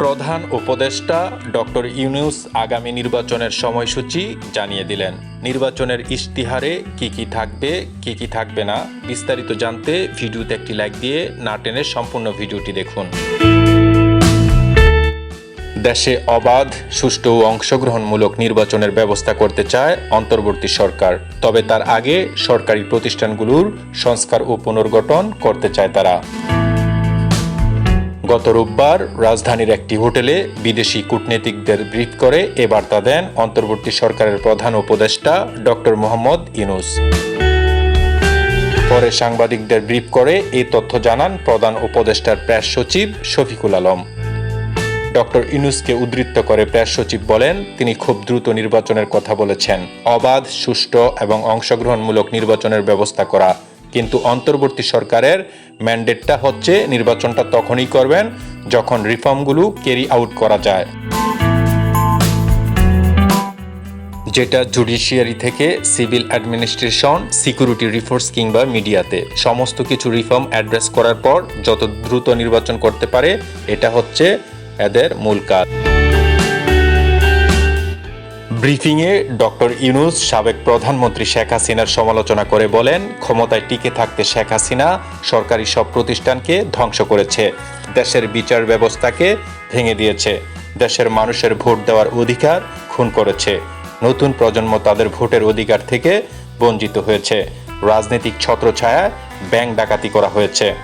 প্রধান উপদেষ্টা ডক্টর ইউনুস আগামী নির্বাচনের সময়সূচি জানিয়ে দিলেন। নির্বাচনের ইশতিহারে কি কি থাকবে, কি কি থাকবে না, বিস্তারিত জানতে ভিডিওতে একটি লাইক দিয়ে না টেনে সম্পূর্ণ ভিডিওটি দেখুন। দেশে অবাধ, সুষ্ঠু ও অংশগ্রহণমূলক নির্বাচনের ব্যবস্থা করতে চায় অন্তর্বর্তী সরকার। তবে তার আগে সরকারি প্রতিষ্ঠানগুলোর সংস্কার ও পুনর্গঠন করতে চায় তারা। গত রোববার রাজধানীর একটি হোটেলে বিদেশি কূটনীতিকদের ব্রিফ করে এ বার্তা দেন অন্তর্বর্তী সরকারের প্রধান উপদেষ্টা ডক্টর মোহাম্মদ ইনুস পরে সাংবাদিকদের ব্রিফ করে এই তথ্য জানান প্রধান উপদেষ্টার প্রেস সচিব শফিকুল আলম। ডক্টর ইনুসকে উদ্ধৃত করে প্রেস সচিব বলেন, তিনি খুব দ্রুত নির্বাচনের কথা বলেছেন। অবাধ, সুষ্ঠু এবং অংশগ্রহণমূলক নির্বাচনের ব্যবস্থা করা। কিন্তু অন্তর্বর্তী সরকারের ম্যান্ডেটটা হচ্ছে নির্বাচনটা তখনই করবেন যখন রিফর্মগুলো ক্যারি আউট করা যায়। যেটা জুডিশিয়ারি থেকে সিভিল অ্যাডমিনিস্ট্রেশন সিকিউরিটি রিফোর্স কিংবা মিডিয়াতে সমস্ত কিছু রিফর্ম অ্যাড্রেস করার পর যত দ্রুত নির্বাচন করতে পারে, এটা হচ্ছে এদের মূল কাজ। ব্রিফিংয়ে ডক্টর ইউনুস, সাবেক প্রধানমন্ত্রী শেখ হাসিনার সমালোচনা করে বলেন, ক্ষমতায় টিকে থাকতে শেখ হাসিনা সরকারি সব প্রতিষ্ঠানকে ধ্বংস করেছে। দেশের বিচার ব্যবস্থাকে ভেঙে দিয়েছে। দেশের মানুষের ভোট দেওয়ার অধিকার খুন করেছে। নতুন প্রজন্ম তাদের ভোটের অধিকার থেকে বঞ্চিত হয়েছে। রাজনৈতিক ছত্রছায়া ব্যাংক ডাকাতি করা হয়েছে।